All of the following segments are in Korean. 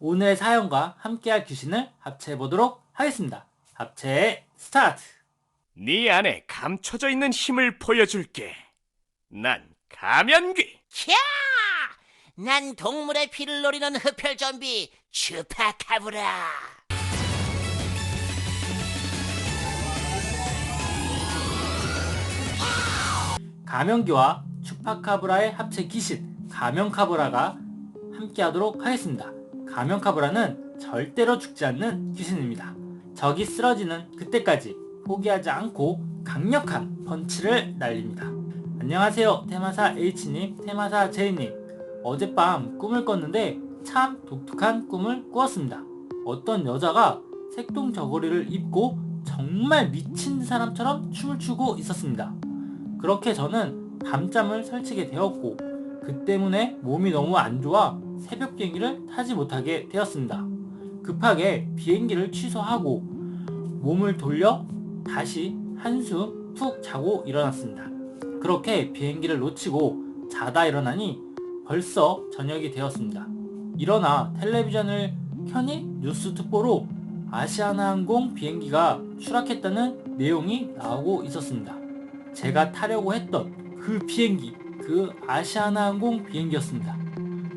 오늘의 사연과 함께할 귀신을 합체해보도록 하겠습니다. 합체 스타트! 네 안에 감춰져 있는 힘을 보여줄게. 난 가면귀. 캬! 난 동물의 피를 노리는 흡혈 좀비 슈파카브라. 가면기와 추파카브라의 합체 귀신 가면카브라가 함께하도록 하겠습니다. 가면카브라는 절대로 죽지 않는 귀신입니다. 적이 쓰러지는 그때까지 포기하지 않고 강력한 펀치를 날립니다. 안녕하세요 테마사 H님, 테마사 J님. 어젯밤 꿈을 꿨는데 참 독특한 꿈을 꾸었습니다. 어떤 여자가 색동 저고리를 입고 정말 미친 사람처럼 춤을 추고 있었습니다. 그렇게 저는 밤잠을 설치게 되었고 그 때문에 몸이 너무 안 좋아 새벽 비행기를 타지 못하게 되었습니다. 급하게 비행기를 취소하고 몸을 돌려 다시 한숨 푹 자고 일어났습니다. 그렇게 비행기를 놓치고 자다 일어나니 벌써 저녁이 되었습니다. 일어나 텔레비전을 켜니 뉴스 특보로 아시아나항공 비행기가 추락했다는 내용이 나오고 있었습니다. 제가 타려고 했던 그 비행기, 그 아시아나항공 비행기였습니다.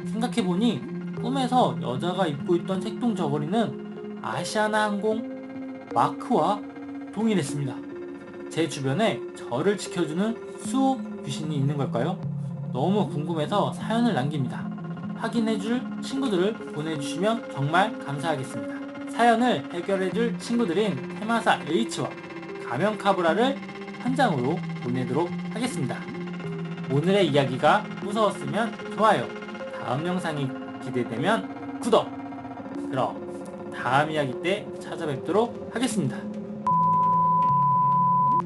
생각해보니 꿈에서 여자가 입고 있던 색동 저고리는 아시아나항공 마크와 동일했습니다. 제 주변에 저를 지켜주는 수호 귀신이 있는 걸까요? 너무 궁금해서 사연을 남깁니다. 확인해줄 친구들을 보내주시면 정말 감사하겠습니다. 사연을 해결해줄 친구들인 테마사 H와 가면카브라를 한 장으로 보내도록 하겠습니다. 오늘의 이야기가 무서웠으면 좋아요. 다음 영상이 기대되면 구독. 그럼 다음 이야기 때 찾아뵙도록 하겠습니다.